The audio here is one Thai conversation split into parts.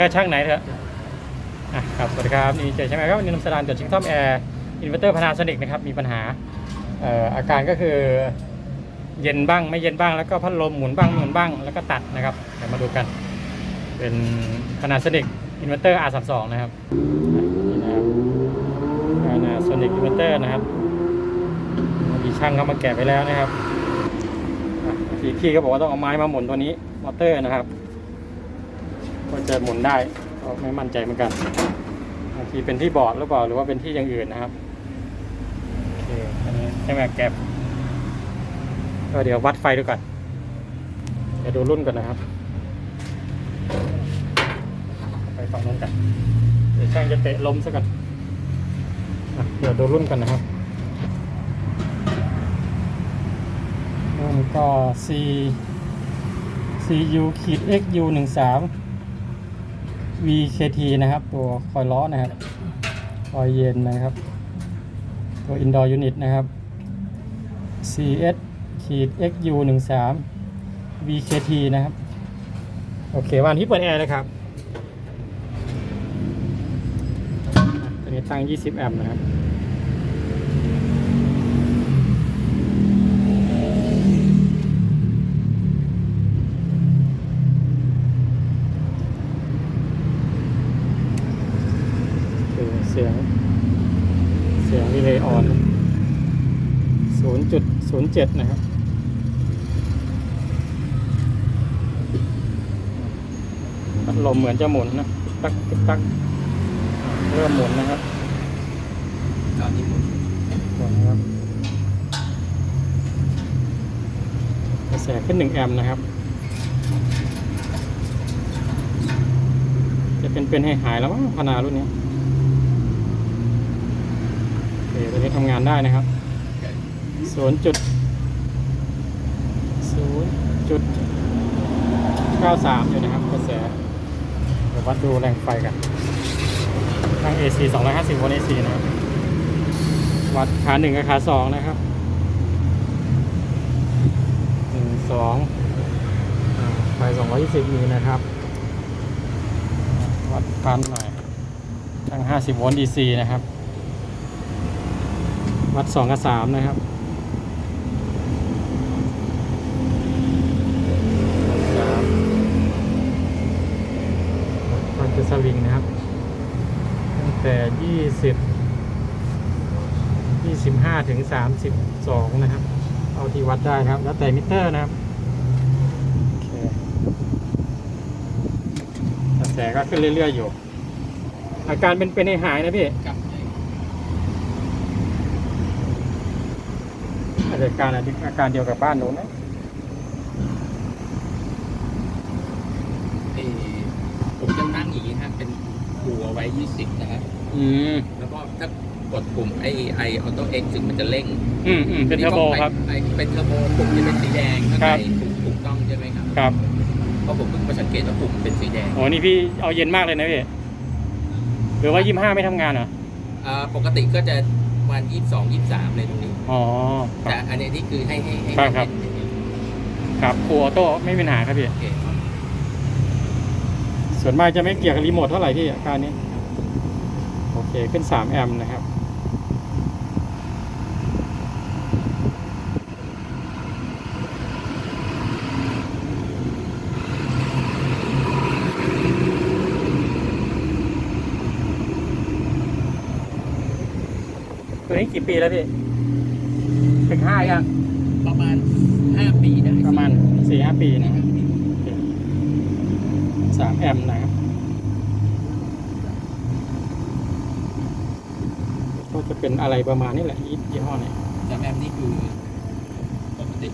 แค่ช่างไหนเถอะอะครับสวัสดีครับนี่เจใช่ไหมครับวันนี้นำสดานจากชิงทอมแอร์อินเวอร์เตอร์พานาโซนิกนะครับมีปัญหาเอ่ออาการก็คือเย็นบ้างไม่เย็นบ้างแล้วก็พัดลมหมุนบ้างไม่หมุนบ้างแล้วก็ตัดนะครับเดี๋ยวมาดูกัน เป็นพานาโซนิกอินเวอร์เตอร์ R32 นะครับนี่นะครับพานาโซนิกอินเวอร์เตอร์นะครับมีช่างเขามาแกะไปแล้วนะครับอะพี่พี่ก็บอกว่าต้องเอาไม้มาหมุนตัวนี้มอเตอร์นะครับ ก็จะหมุนได้ก็ไม่มั่นใจเหมือนกันบางทีเป็นที่บอร์ดหรือเปล่าหรือว่าเป็นที่อย่างอื่นนะครับโอเคอันนี้ใช่ไหมแก็บก็เดี๋ยววัดไฟดูก่อนเดี๋ยวดูรุ่นก่อนนะครับ ไปฝั่งนู้นกันเดี๋ยวช่างจะเตะลมซะก่อนอเดี๋ยวดูรุ่นกันนะครับรุ่นก็ C CU ขีด XU หนึ่งสาม VKT นะครับ ตัวคอยล้อนะครับ คอยเย็นนะครับ ตัว indoor unit นะครับ CS ขีด XU 1 3 VKT นะครับ โอเค วันที่เปิดแอร์นะครับตัวนี้ตั้ง 20 แอมป์นะครับ คือเสียง เสียงรีเลย์ออน 0.07นะครับ พัดลมเหมือนจะหมุนนะตักตึกตักเริ่มหมุนนะครับตอนนี้ผมหมุนนะครับกระแสขึ้น1แอมป์นะครับ จะเป็นเป็นให้หายแล้วมั้งพนารุ่นนี้โอเคตัวนี้ทำงานได้นะครับ ศูนย์จุดศูนย์จุดเก้าสามอยู่นะครับกระแสเดี๋ยววัดดูแรงไฟกันตั้ง AC 250โวลต์ AC นะครับ วัดขาหนึ่งกับขาสองนะครับหนึ่งสองอ่าไฟ220มีนะครับ วัดพันหน่อย ตั้ง 50โวลต์ DC นะครับ วัด2กับ3นะครับสาม วัดจะสวิงนะครับ ตั้งแต่20 25ถึง32นะครับ เอาที่วัดได้นะครับ แล้วแต่มิเตอร์นะครับโอเคกระแสก็ขึ้นเรื่อยๆอยู่ อาการเป็นเป็นให้หายนะพี่กับอาการอาการเดียวกับบ้านหนูนะ เออผมจะนั่งอย่างนี้ฮะเป็น หัวไว้20นะฮะอืมแล้วก็ถ้ากดปุ่มไอไอออโต้เอ็กซ์ถึงมันจะเร่งอืมอืมเป็นเทอร์โบครับไอเป็นเทอร์โบปุ่มจะเป็นสีแดงข้างครัในบถูกถูกต้องใช่ไหมครับครับเพราะผมเพิ่งมาสังเกตว่าปุ่มเป็นสีแดงโอ้นี่พี่เอาเย็นมากเลยนะพี่หรือว่ายี่ห้าไม่ทำงานเหรออ่าปกติก็จะวัน22 23เลยตรงนี้อ๋อคแต่รับอันนี้นี่คือให้ให้ให้ครับครับให้ให้ครับครูออโต้ไม่มีปัญหาครับพี่โอเคครับส่วนมากจะไม่เกี่ยวกับรีโมทเท่าไหร่ที่อาการนี้โอ เคขึ้น 3 แอมป์นะครับตัวนี้กี่ปีแล้วพี่ถึงห้ายังประมาณ5ปีได้ประมาณสี่ห้าปีนะครับสามแอมป์นะครับ ก็จะเป็นอะไรประมาณนี้แหละยี่ยี่ห้อเนี่ยแต่แอมนี่คือปกติ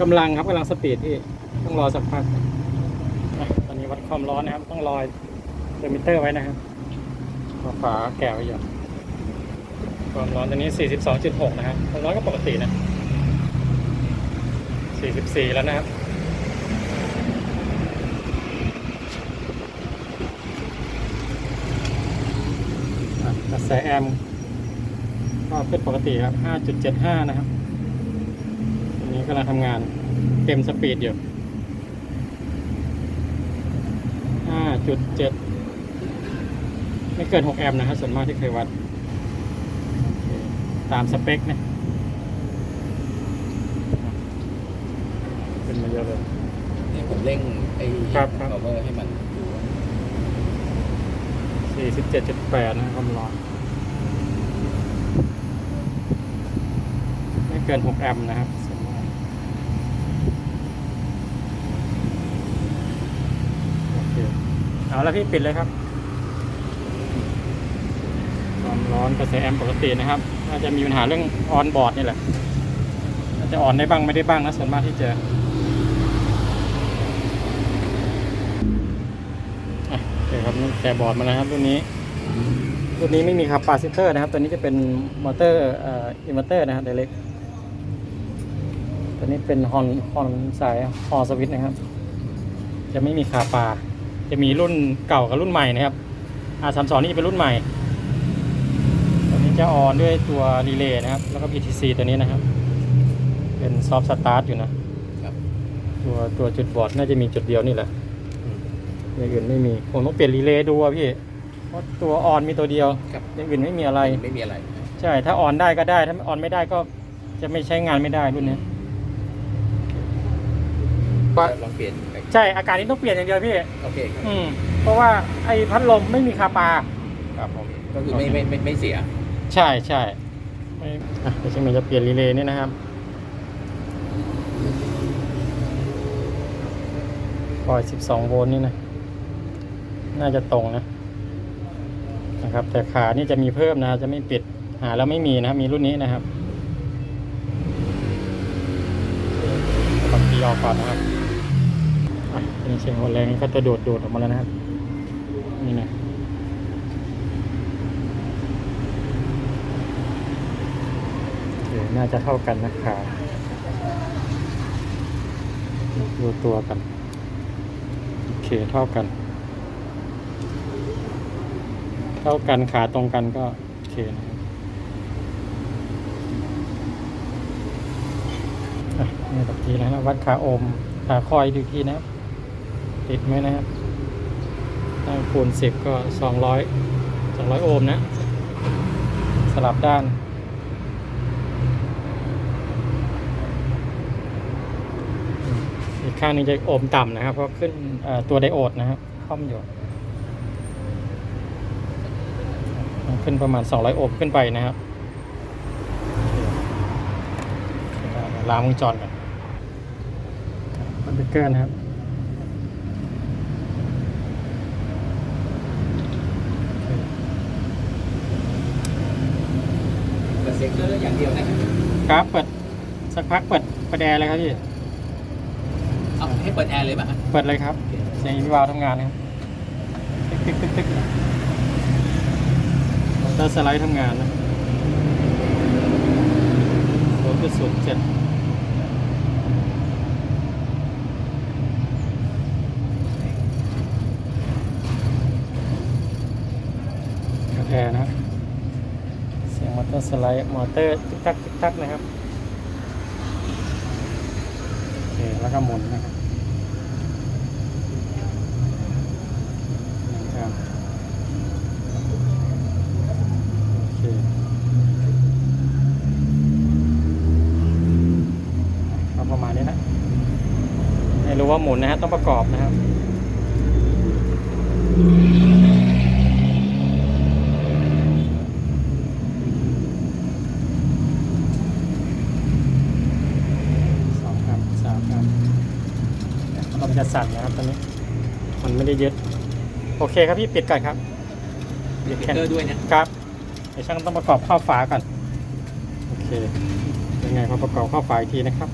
กำลังครับกำลังสปีดที่ต้องรอสักพักอะตอนนี้วัดความร้อนนะครับ ต้องรอเทอร์มิเตอร์ไว้นะครับเอาฝาแก้วไว้อยู่ความร้อนตอนนี้ 42.6 นะครับความร้อนก็ปกตินะ 44 แล้วนะครับอะกระแสแอมป์ ก็เป็นปกติครับ 5.75 นะครับอันนี้กำลังทำงานเต็มสปีดอยู่ห้าจุดเจ็ดไม่เกินหกแอมป์นะครับส่วนมากที่เคยวัดโอเคตามสเปคนะเป็นมาเยอะเลยเนี่ยผมเร่งไอ้ครับครับ power ให้มันดูว่าสี่สิบเจ็ดจุดแปดนะครับความร้อนไม่ เกินหกแอมป์นะครับโอเคเอาแล้วพี่ปิดเลยครับ ความร้อนกระแสแอมป์ปกตินะครับน่าจะมีปัญหาเรื่องออนบอร์ดนี่แหละน่าจะอ่อนได้บ้างไม่ได้บ้างนะส่วนมากที่เจออะโอเคครับแต่บอร์ดมาแล้วครับรุ่นนี้รุ่นนี้ไม่มีคาปาซิเตอร์นะครับ ตัวนี้จะเป็นมอเตอร์อินเวอร์เตอร์นะครับเดเล็ก ตัวนี้เป็นฮอนฮอนสายฮอสวิตนะครับ จะไม่มีคาปา จะมีรุ่นเก่ากับรุ่นใหม่นะครับ R32 นี่จะเป็นรุ่นใหม่ ตัวนี้จะออนด้วยตัวรีเลย์นะครับ แล้วก็ PTC ตัวนี้นะครับ เป็นซอฟต์สตาร์ทอยู่นะครับตัวตัวจุดบอดน่าจะมีจุดเดียวนี่แหละอย่างอื่นไม่มี ผมต้องเปลี่ยนรีเลย์ดูอะพี่ เพราะตัวออนมีตัวเดียวครับอย่างอื่นไม่มีอะไร ไม่มีอะไร ใช่ ถ้าออนได้ก็ได้ ถ้าออนไม่ได้ก็จะไม่ใช้งานไม่ได้รุ่นนี้ว่า ลองเปลี่ยนไปใช่อาการนี้ต้องเปลี่ยนอย่างเดียวพี่ โอเคครับอืม เพราะว่าไอ้พัดลมไม่มีคาปา ครับผมก็คือไม่ไม่ไม่ไม่เสีย ใช่ใช่ไม่อะเดี๋ยวช่างมันจะเปลี่ยนรีเลย์นี่นะครับ ปล่อย 12 โวลต์นี่นะ น่าจะตรงนะ นะครับ แต่ขานี่จะมีเพิ่มนะ จะไม่ปิด หาแล้วไม่มีนะครับ มีรุ่นนี้นะครับบางทีออกก่อนนะครับ อะนี่เชียงหัวแรงก็จะโดดโดดออกมาแล้วนะครับ นี่นะน่าจะเท่ากันนะขาดูตัวกัน โอเคเท่ากัน เท่ากันขาตรงกันก็ โอเคนะครับนี่แบบทีนะฮะวัดขาโอมขาคอยดูทีนะครับ ติดไหมนะครับตั้งคูณสิบก็สองร้อยสองร้อยโอห์มนะ สลับด้าน อีกข้างหนึงจะโอห์มต่ำนะครับ เพราะขึ้นตัวไดโอดนะครับค่อมอยู่ขึ้นประมาณ 200 โอห์มขึ้นไปนะครับล้างวงจรกันมันเบเกอร์นะครับ เปิดเซ็กเตอร์อย่างเดียวนะครับครับเปิดสักพักเปิดเปิดแอร์เลยครับพี่เอาให้เปิดแอร์เลยป่ะฮะเปิดเลยครับเสียงวิวาวทำงานนะครับตึกตึกตึกตึกมอเตอร์สไลด์ทำงานนะศูนย์จุดศูนย์เจ็ดกาแฟนะครับเสียง มอเตอร์สไลด์มอเตอร์ตึกตักตึกตักนะครับโอเคแล้วก็หมุนนะครับโอเคก็ประมาณนี้นะให้รู้ว่าหมุนนะฮะต้องประกอบนะครับ สองครับสามครับ เราจะสั่นนะครับตอนนี้ มันไม่ได้ยึด โอเคครับพี่ปิดก่อนครับเซ็กเตอร์ด้วยนะครับเดี๋ยวช่างต้องประกอบข้อฝาก่อน โอเค ยังไงพอประกอบข้อฝาอีกทีนะครับ